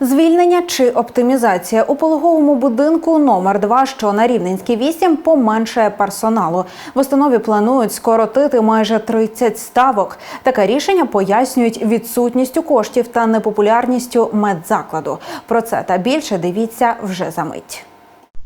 Звільнення чи оптимізація у пологовому будинку номер 2 що на Рівненській 8, поменшає персоналу. В установі планують скоротити майже 30 ставок. Таке рішення пояснюють відсутністю коштів та непопулярністю медзакладу. Про це та більше дивіться вже за мить.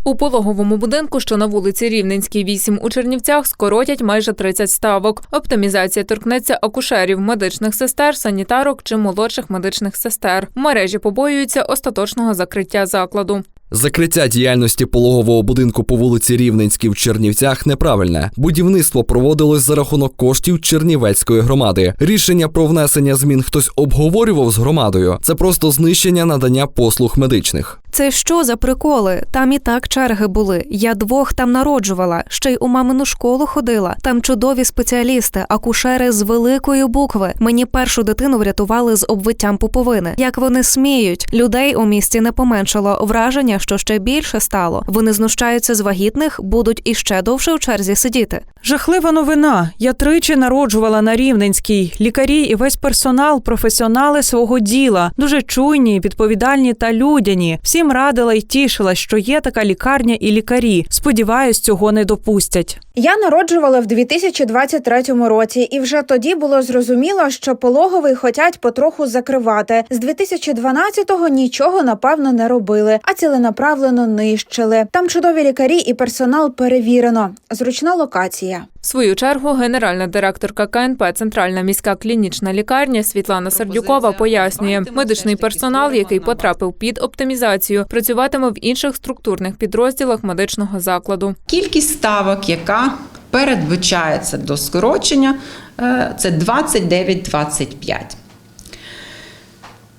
У пологовому будинку, що на вулиці Рівненській, 8 у Чернівцях, скоротять майже 30 ставок. Оптимізація торкнеться акушерів, медичних сестер, санітарок чи молодших медичних сестер. В мережі побоюються остаточного закриття закладу. Закриття діяльності пологового будинку по вулиці Рівненській в Чернівцях неправильне. Будівництво проводилось за рахунок коштів Чернівецької громади. Рішення про внесення змін хтось обговорював з громадою. Це просто знищення надання послуг медичних. Це що за приколи? Там і так черги були. Я двох там народжувала, ще й у мамину школу ходила. Там чудові спеціалісти, акушери з великої букви. Мені першу дитину врятували з обвиттям пуповини. Як вони сміють? Людей у місті не поменшало. Враження, що ще більше стало. Вони знущаються з вагітних, будуть іще довше у черзі сидіти. Жахлива новина. Я тричі народжувала на Рівненській. Лікарі і весь персонал професіонали свого діла, дуже чуйні, відповідальні та людяні. Всім радила й тішила, що є така лікарня і лікарі. Сподіваюсь, цього не допустять. Я народжувала в 2023 році, і вже тоді було зрозуміло, що пологовий хотять потроху закривати. З 2012-го нічого напевно не робили, а ціленаправлено нищили. Там чудові лікарі і персонал перевірено. Зручна локація. В свою чергу генеральна директорка КНП Центральна міська клінічна лікарня Світлана Сердюкова пояснює, медичний персонал, який потрапив під оптимізацію, працюватиме в інших структурних підрозділах медичного закладу. Кількість ставок, яка передбачається до скорочення, е, це 29,25.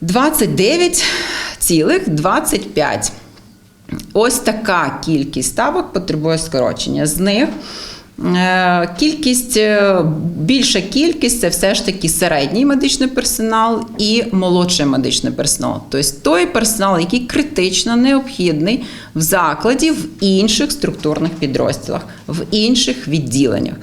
29,25. Ось така кількість ставок потребує скорочення. З них кількість, е, більша кількість це все ж таки середній медичний персонал і молодший медичний персонал. Тобто той персонал, який критично необхідний в закладі, в інших структурних підрозділах, в інших відділеннях.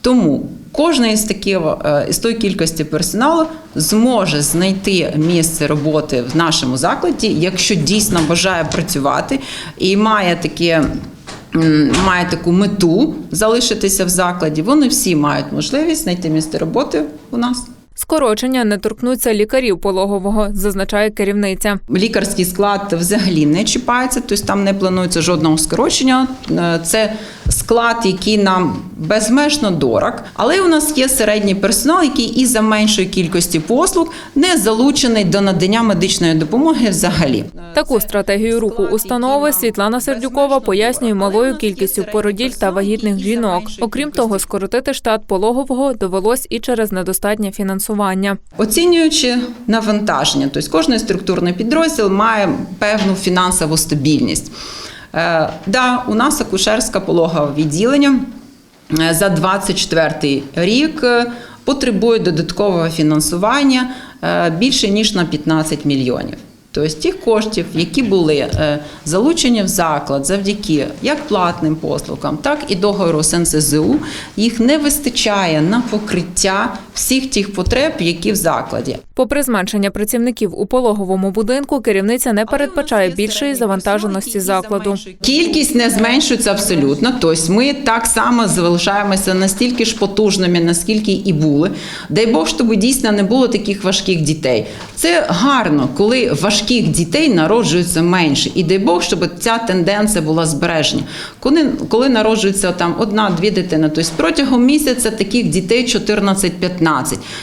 Тому кожна із таких е, із тої кількості персоналу зможе знайти місце роботи в нашому закладі, якщо дійсно бажає працювати і має таке. Має таку мету залишитися в закладі. Вони всі мають можливість знайти місце роботи у нас. Скорочення не торкнуться лікарів пологового, зазначає керівниця. Лікарський склад взагалі не чіпається, тобто там не планується жодного скорочення. Е, Це склад, який нам безмежно дорог. Але у нас є середній персонал, який із за меншої кількості послуг не залучений до надання медичної допомоги взагалі. Таку стратегію руху установи Світлана Сердюкова пояснює малою кількістю породіль та вагітних жінок. Окрім того, скоротити штат пологового довелось і через недостатнє фінансування. Оцінюючи навантаження, тобто кожний структурний підрозділ має певну фінансову стабільність. Е, да, у нас акушерське пологове відділення е, за 24 рік е, потребує додаткового фінансування більше ніж на 15 мільйонів. Тобто тих коштів, які були залучені в заклад завдяки як платним послугам, так і договору з НСЗУ, їх не вистачає на покриття всіх тих потреб, які в закладі. Попри зменшення працівників у пологовому будинку, керівниця не передбачає більшої завантаженості закладу. Кількість не зменшується абсолютно. Тобто ми так само залишаємося настільки ж потужними, наскільки і були. Дай Бог, щоб дійсно не було таких важких дітей. Це гарно, коли важких дітей народжується менше. І дай Бог, щоб ця тенденція була збережена. Коли, коли народжується там одна-дві дитини, тобто протягом місяця таких дітей 14-15.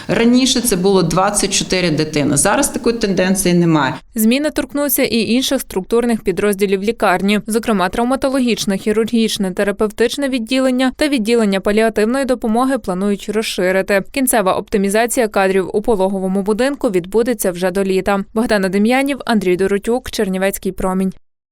Раніше це було 24 дитини. Зараз такої тенденції немає. Зміни торкнуться і інших структурних підрозділів лікарні, зокрема травматологічне, хірургічне, терапевтичне відділення та відділення паліативної допомоги планують розширити. Кінцева оптимізація кадрів у пологовому будинку відбудеться вже до літа. Богдана Дем'янів, Андрій Доротюк, Чернівецький промінь.